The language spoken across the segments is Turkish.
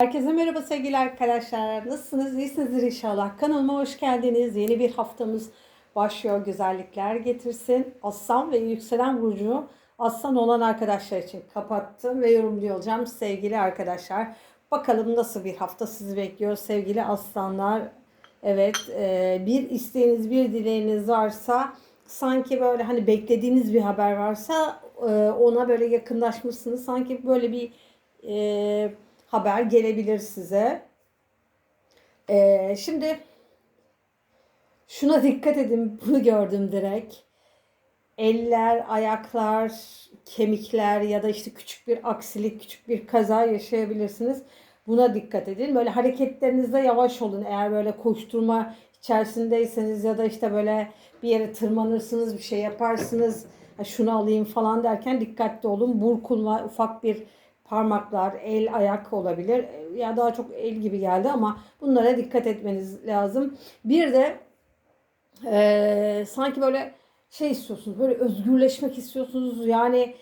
Herkese merhaba sevgili arkadaşlar. Nasılsınız? İyisinizdir inşallah. Kanalıma hoş geldiniz. Yeni bir haftamız başlıyor. Güzellikler getirsin. Aslan ve yükselen burcu aslan olan arkadaşlar için kapattım ve yorumluyor olacağım sevgili arkadaşlar. Bakalım nasıl bir hafta sizi bekliyor sevgili aslanlar. Evet e, bir isteğiniz bir dileğiniz varsa sanki böyle hani beklediğiniz bir haber varsa e, ona böyle yakınlaşmışsınız. Sanki böyle bir e, haber gelebilir size. Ee, şimdi şuna dikkat edin. Bunu gördüm direkt. Eller, ayaklar, kemikler ya da işte küçük bir aksilik, küçük bir kaza yaşayabilirsiniz. Buna dikkat edin. Böyle hareketlerinizde yavaş olun. Eğer böyle koşturma içerisindeyseniz ya da işte böyle bir yere tırmanırsınız, bir şey yaparsınız. Şunu alayım falan derken dikkatli olun. Burkulma, ufak bir parmaklar, el, ayak olabilir. Ya daha çok el gibi geldi ama bunlara dikkat etmeniz lazım. Bir de e, sanki böyle şey istiyorsunuz, böyle özgürleşmek istiyorsunuz. Yani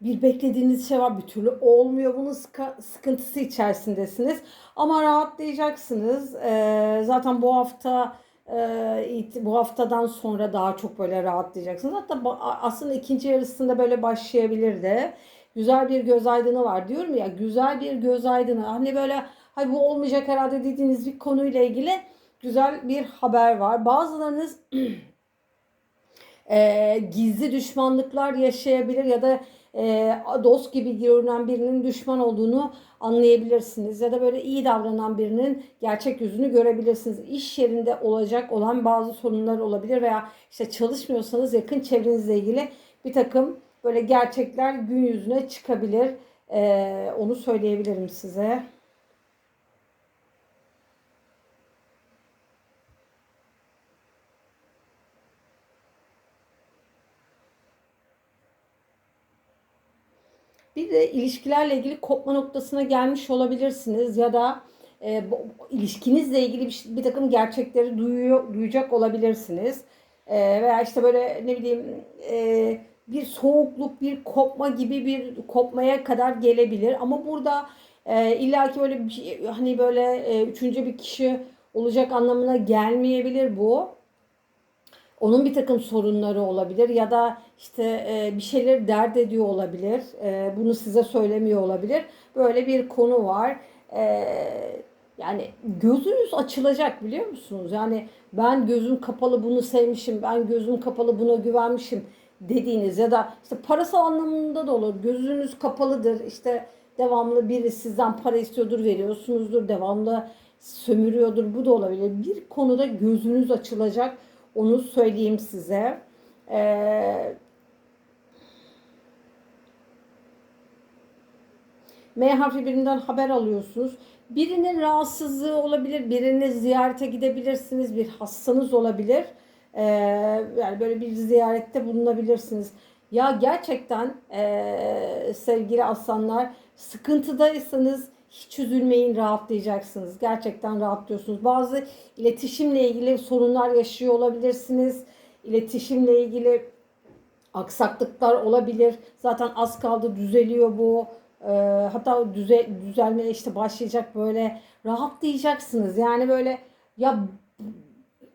bir beklediğiniz şey var bir türlü olmuyor. Bunun sıkı- sıkıntısı içerisindesiniz. Ama rahatlayacaksınız. E, zaten bu hafta e, bu haftadan sonra daha çok böyle rahatlayacaksınız. Hatta aslında ikinci yarısında böyle başlayabilir de güzel bir göz aydını var diyorum ya güzel bir göz aydını hani böyle hay bu olmayacak herhalde dediğiniz bir konuyla ilgili güzel bir haber var. Bazılarınız e, gizli düşmanlıklar yaşayabilir ya da e, dost gibi görünen birinin düşman olduğunu anlayabilirsiniz ya da böyle iyi davranan birinin gerçek yüzünü görebilirsiniz. İş yerinde olacak olan bazı sorunlar olabilir veya işte çalışmıyorsanız yakın çevrenizle ilgili bir takım böyle gerçekler gün yüzüne çıkabilir. E, onu söyleyebilirim size. Bir de ilişkilerle ilgili kopma noktasına gelmiş olabilirsiniz ya da e, bu, ilişkinizle ilgili bir, bir takım gerçekleri duyuyor, duyacak olabilirsiniz. E, veya işte böyle ne bileyim e, bir soğukluk, bir kopma gibi bir kopmaya kadar gelebilir. Ama burada e, illaki böyle bir, hani böyle e, üçüncü bir kişi olacak anlamına gelmeyebilir bu onun bir takım sorunları olabilir ya da işte e, bir şeyler dert ediyor olabilir. E, bunu size söylemiyor olabilir. Böyle bir konu var. E, yani gözünüz açılacak biliyor musunuz? Yani ben gözüm kapalı bunu sevmişim, ben gözüm kapalı buna güvenmişim dediğiniz ya da işte parasal anlamında da olur. Gözünüz kapalıdır. İşte devamlı biri sizden para istiyordur, veriyorsunuzdur. Devamlı sömürüyordur. Bu da olabilir. Bir konuda gözünüz açılacak onu söyleyeyim size. Ee, M harfi birinden haber alıyorsunuz. Birinin rahatsızlığı olabilir, birini ziyarete gidebilirsiniz, bir hastanız olabilir. Ee, yani böyle bir ziyarette bulunabilirsiniz. Ya gerçekten e, sevgili aslanlar sıkıntıdaysanız hiç üzülmeyin rahatlayacaksınız. Gerçekten rahatlıyorsunuz. Bazı iletişimle ilgili sorunlar yaşıyor olabilirsiniz. İletişimle ilgili aksaklıklar olabilir. Zaten az kaldı düzeliyor bu. Ee, hatta düze, düzelmeye işte başlayacak böyle rahatlayacaksınız. Yani böyle ya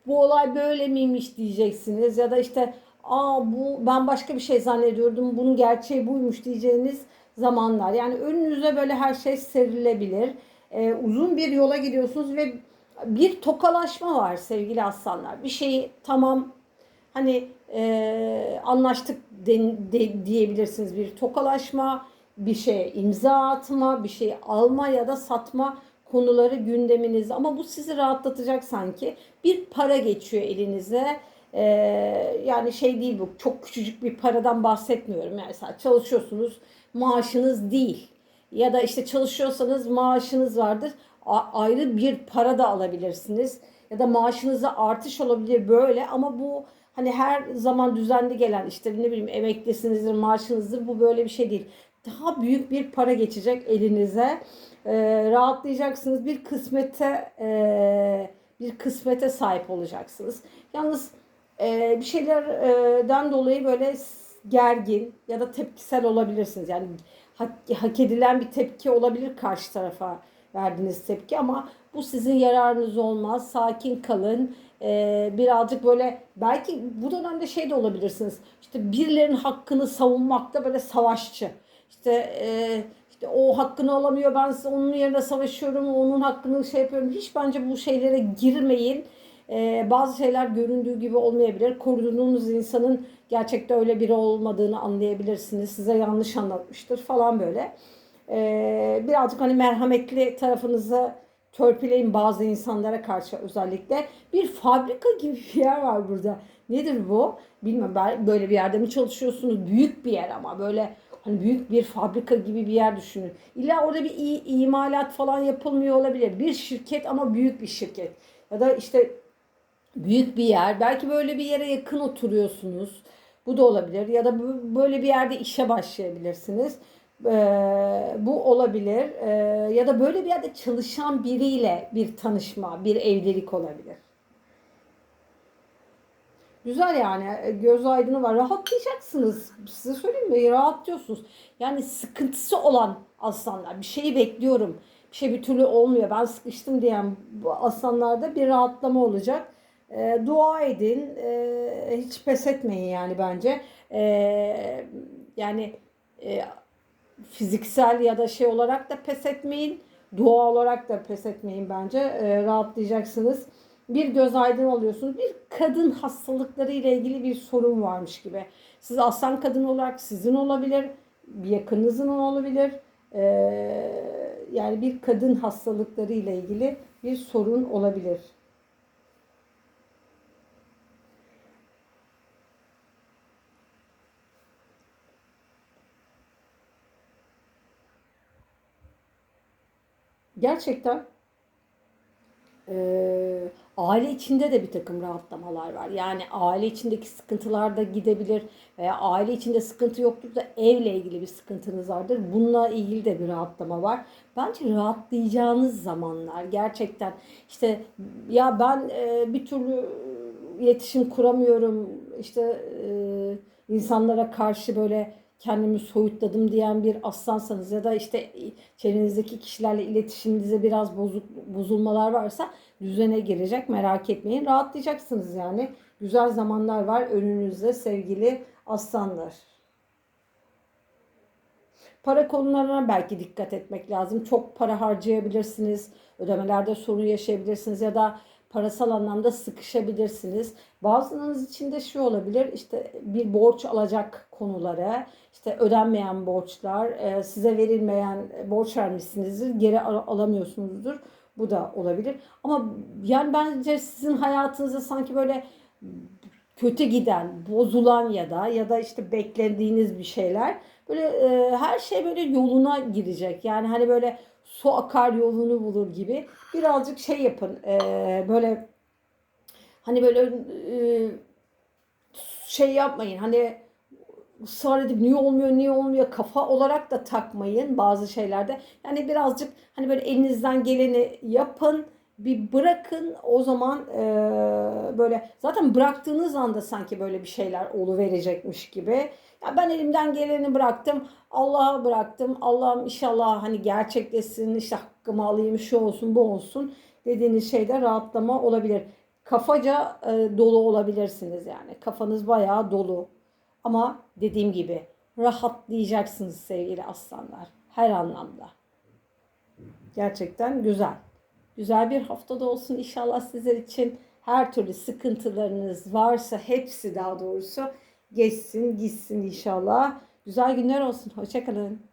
bu olay böyle miymiş diyeceksiniz ya da işte aa bu ben başka bir şey zannediyordum bunun gerçeği buymuş diyeceğiniz zamanlar. Yani önünüze böyle her şey serilebilir. Ee, uzun bir yola gidiyorsunuz ve bir tokalaşma var sevgili aslanlar. Bir şeyi tamam hani e, anlaştık de, de, diyebilirsiniz. Bir tokalaşma, bir şeye imza atma, bir şey alma ya da satma konuları gündeminizde. Ama bu sizi rahatlatacak sanki. Bir para geçiyor elinize. Ee, yani şey değil bu çok küçücük bir paradan bahsetmiyorum. Yani mesela çalışıyorsunuz maaşınız değil. Ya da işte çalışıyorsanız maaşınız vardır. Ayrı bir para da alabilirsiniz. Ya da maaşınıza artış olabilir böyle ama bu hani her zaman düzenli gelen işte ne bileyim emeklisinizdir, maaşınızdır bu böyle bir şey değil. Daha büyük bir para geçecek elinize. Ee, rahatlayacaksınız. Bir kısmete e, bir kısmete sahip olacaksınız. Yalnız e, bir şeylerden dolayı böyle gergin ya da tepkisel olabilirsiniz. Yani hak, hak edilen bir tepki olabilir karşı tarafa verdiğiniz tepki ama bu sizin yararınız olmaz. Sakin kalın. Ee, birazcık böyle belki bu dönemde şey de olabilirsiniz. İşte birilerinin hakkını savunmakta böyle savaşçı. İşte e, işte o hakkını alamıyor ben onun yerine savaşıyorum onun hakkını şey yapıyorum. Hiç bence bu şeylere girmeyin. Ee, bazı şeyler göründüğü gibi olmayabilir. Koruduğunuz insanın gerçekte öyle biri olmadığını anlayabilirsiniz. Size yanlış anlatmıştır falan böyle. Ee, birazcık hani merhametli tarafınızı törpüleyin bazı insanlara karşı özellikle. Bir fabrika gibi bir yer var burada. Nedir bu? Bilmem böyle bir yerde mi çalışıyorsunuz? Büyük bir yer ama böyle hani büyük bir fabrika gibi bir yer düşünün. İlla orada bir i- imalat falan yapılmıyor olabilir. Bir şirket ama büyük bir şirket. Ya da işte büyük bir yer. Belki böyle bir yere yakın oturuyorsunuz. Bu da olabilir. Ya da böyle bir yerde işe başlayabilirsiniz. Ee, bu olabilir. Ee, ya da böyle bir yerde çalışan biriyle bir tanışma, bir evlilik olabilir. Güzel yani göz aydını var. Rahatlayacaksınız. Size söyleyeyim mi? Rahatlıyorsunuz. Yani sıkıntısı olan aslanlar. Bir şeyi bekliyorum. Bir şey bir türlü olmuyor. Ben sıkıştım diyen bu aslanlarda bir rahatlama olacak. E, dua edin. E, hiç pes etmeyin yani bence. E, yani e, fiziksel ya da şey olarak da pes etmeyin. Dua olarak da pes etmeyin bence. E, rahatlayacaksınız. Bir göz aydın alıyorsunuz. Bir kadın hastalıkları ile ilgili bir sorun varmış gibi. Siz aslan kadın olarak sizin olabilir. Bir yakınınızın olabilir. E, yani bir kadın hastalıkları ile ilgili bir sorun olabilir. Gerçekten Ee, aile içinde de bir takım rahatlamalar var. Yani aile içindeki sıkıntılar da gidebilir veya aile içinde sıkıntı yoktur da evle ilgili bir sıkıntınız vardır. Bununla ilgili de bir rahatlama var. Bence rahatlayacağınız zamanlar gerçekten işte ya ben e, bir türlü iletişim kuramıyorum işte e, insanlara karşı böyle kendimi soyutladım diyen bir aslansanız ya da işte çevrenizdeki kişilerle iletişiminize biraz bozuk, bozulmalar varsa düzene girecek merak etmeyin. Rahatlayacaksınız yani. Güzel zamanlar var önünüzde sevgili aslanlar. Para konularına belki dikkat etmek lazım. Çok para harcayabilirsiniz. Ödemelerde sorun yaşayabilirsiniz ya da parasal anlamda sıkışabilirsiniz. Bazılarınız için de şu olabilir işte bir borç alacak konuları, işte ödenmeyen borçlar, e, size verilmeyen borç vermişsinizdir, geri al- alamıyorsunuzdur. Bu da olabilir. Ama yani bence sizin hayatınızda sanki böyle kötü giden, bozulan ya da ya da işte beklediğiniz bir şeyler böyle e, her şey böyle yoluna girecek. Yani hani böyle su akar yolunu bulur gibi birazcık şey yapın. e, böyle hani böyle e, şey yapmayın. Hani ısrar edip niye olmuyor niye olmuyor kafa olarak da takmayın bazı şeylerde. Yani birazcık hani böyle elinizden geleni yapın bir bırakın o zaman e, böyle zaten bıraktığınız anda sanki böyle bir şeyler verecekmiş gibi. Ya ben elimden geleni bıraktım. Allah'a bıraktım. Allah'ım inşallah hani gerçekleşsin. işte hakkımı alayım şu olsun bu olsun dediğiniz şeyde rahatlama olabilir. Kafaca e, dolu olabilirsiniz yani. Kafanız bayağı dolu. Ama dediğim gibi rahatlayacaksınız sevgili aslanlar. Her anlamda. Gerçekten güzel. Güzel bir haftada olsun inşallah sizler için. Her türlü sıkıntılarınız varsa hepsi daha doğrusu geçsin gitsin inşallah. Güzel günler olsun. Hoşçakalın.